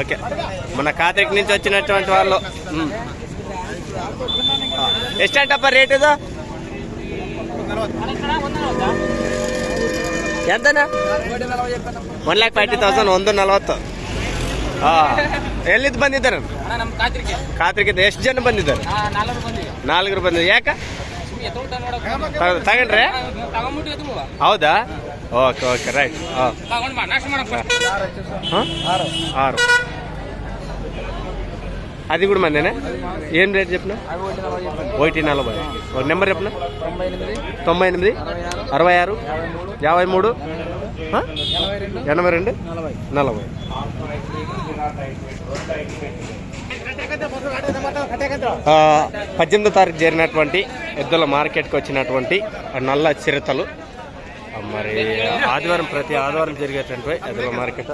Okay. మన కాత్రిక్ నుంచి వచ్చినటువంటి వాళ్ళు ఎస్టంటప్ప రేట్ ఏదో? ఎంతనా? వన్ ల్యాక్ ఫార్టీ ತೌಸಂಡ್ ಒಂದು ನಲವತ್ತು ಎಲ್ಲಿದ್ದು ಬಂದಿದ್ದಾರೆ ಕಾತ್ರಿಕೆ ಎಷ್ಟು ಜನ ಬಂದಿದ್ದಾರೆ ನಾಲ್ಕು ಬಂದಿದೆ ನಾಲ್ಕರು ಬಂದಿದ್ದಾರೆ ಯಾಕ ಎತ್ತೋಟ ನೋಡಕ್ ತ- ತಗೊಂಡ್ರೆ ತಗೊಂಬಿಟ್ಟು ಎತ್ತು ಹೌದಾ ಓಕೆ ಓಕೆ ರೈಟ್ ಹಾಂ ತಗೊಂಡ್ ಬಾ ನಾಶ ಮಾಡಕ್ ಹಾಂ ఆరు అది కూడా మందేనా ఏం రేట్ చెప్పిన ఒకటి నలభై ఒక నెంబర్ చెప్పిన తొంభై ఎనిమిది తొంభై ఎనిమిది అరవై ఆరు యాభై మూడు ఆ? ఎనభై రెండు నలభై నలభై ఆ, పద్దెనిమిదో తారీఖు జరిగినటువంటి ఎద్దుల మార్కెట్కి వచ్చినటువంటి నల్ల చిరతలు. మరి ఆదివారం ప్రతి ఆదివారం జరిగేటువంటి ఎద్దుల మార్కెట్.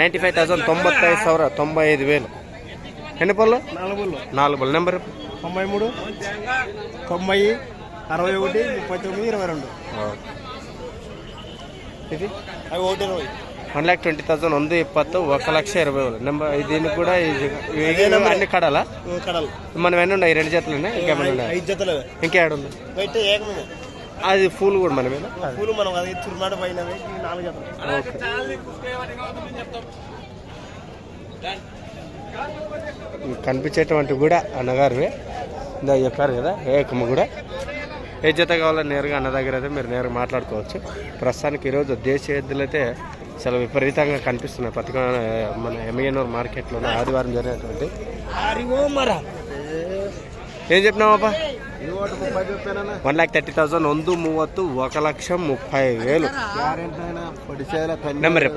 నైంటీ ఫైవ్ థౌసండ్ తొంభై సవర తొంభై ఐదు వేలు. ఎన్ని పళ్ళు? నాలుగు నాలుగు నెంబర్? తొంభై మూడు తొంభై అరవై ఒకటి ముప్పై తొమ్మిది ఇరవై రెండు ఇది అవి ఒకటి ఇరవై వన్ ల్యాక్ ట్వంటీ థౌసండ్ ಒಂದು ಇಪ್ಪತ್ತು ఒక లక్ష ఇరవై వేలు నెంబర్ దీనికి కూడా ఇది అదే నెంబరే. అన్ని కడాలా కడలు మనం ఎన్ని ఉన్నాయి రెండు జతలు ఉన్నాయి ఇంకేమైనా ఉన్నాయి ఐదు జతలు ఇంకేడు ఉంది బయట ఏకమే అది ఫుల్ కూడా మనమేనా పూలు మనం అది తుర్మాట పైనవి ఇవి నాలుగు జతలు కనిపించేటువంటి కూడా అన్నగారివే ఇందా చెప్పారు కదా ఏకమ్మ కూడా ఏ జత కావాలో నేరుగా అన్న దగ్గర అయితే మీరు నేరుగా మాట్లాడుకోవచ్చు ప్రస్తుతానికి ఈరోజు దేశీయ ఎద్దులు అయితే చాలా విపరీతంగా కనిపిస్తున్నాయి ప్రతి మన ఎమ్మెన్యూర్ మార్కెట్లో ఆదివారం జరిగినటువంటి ఏం చెప్పినావప్పా ముప్పై చెప్పానన్నా వన్ ల్యాక్ థర్టీ థౌసండ్ ಒಂದು ಮೂವತ್ತು ఒక లక్ష ముప్పై వేలు గ్యారెంటీ అయినా పడి చేయాలి నెంబర్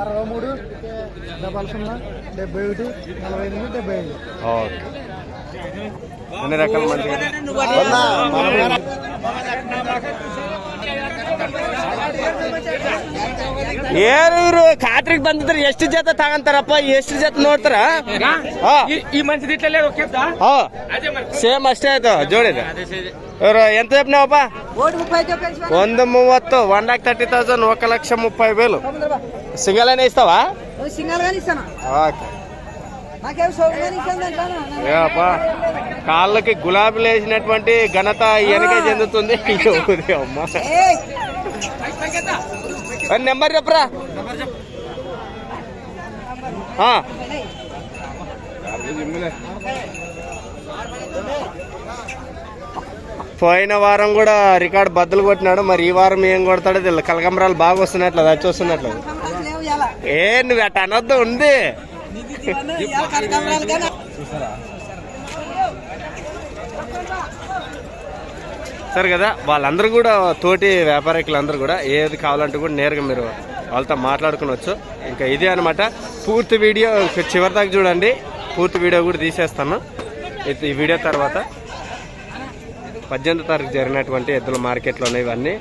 అరవై మూడు డబల్ సున్నా డెబ్బై ఒకటి నలభై ఎనిమిది డెబ్బై ఐదు ఓకే అన్ని రకాల మంచిగా ಏನು ಇವರು ಖಾತ್ರಿಗೆ ಬಂದಿದ್ರೆ ಎಷ್ಟು ಜೊತೆ ತಗೊಂತಾರಪ್ಪ ಎಷ್ಟು ಜೊತೆ ನೋಡ್ತಾರ ಈ ಮನ್ಸಿದ ಇಟ್ಲಲ್ಲೇ ಸೇಮ್ ಅಷ್ಟೇ ಆಯ್ತು ಜೋಡಿದ ಇವರು ಎಂತ ನಾವಪ್ಪ ಒಂದು ಮೂವತ್ತು ಒನ್ ಲ್ಯಾಕ್ ತರ್ಟಿ ತೌಸಂಡ್ ఒక లక్ష ముప్పై వేలు సింగల్ అయినా ఇస్తావా? సింగల్ గానీ ఇస్తాను. ఓకే. కాళ్ళకి గులాబీలు వేసినటువంటి ఘనత వెనకే చెందుతుంది. అమ్మ. నెంబర్ చెప్పరా. పోయిన వారం కూడా రికార్డ్ బద్దలు కొట్టినాడు మరి ఈ వారం ఏం కొడతాడో తెలియదు కలకమరాలు బాగా వస్తున్నట్లు అది ఇలా ఏ నువ్వు అట్ట అనొద్దు ఉంది. సరే కదా వాళ్ళందరూ కూడా తోటి వ్యాపారికులందరూ కూడా ఏది కావాలంటే కూడా నేరుగా మీరు వాళ్ళతో మాట్లాడుకునవచ్చు ఇంకా ఇదే అనమాట పూర్తి వీడియో చివరి దాకా చూడండి. పూర్తి వీడియో కూడా తీసేస్తాను. ఈ వీడియో తర్వాత పద్దెనిమిదో తారీఖు జరిగినటువంటి ఎద్దుల మార్కెట్లోనే ఇవన్నీ.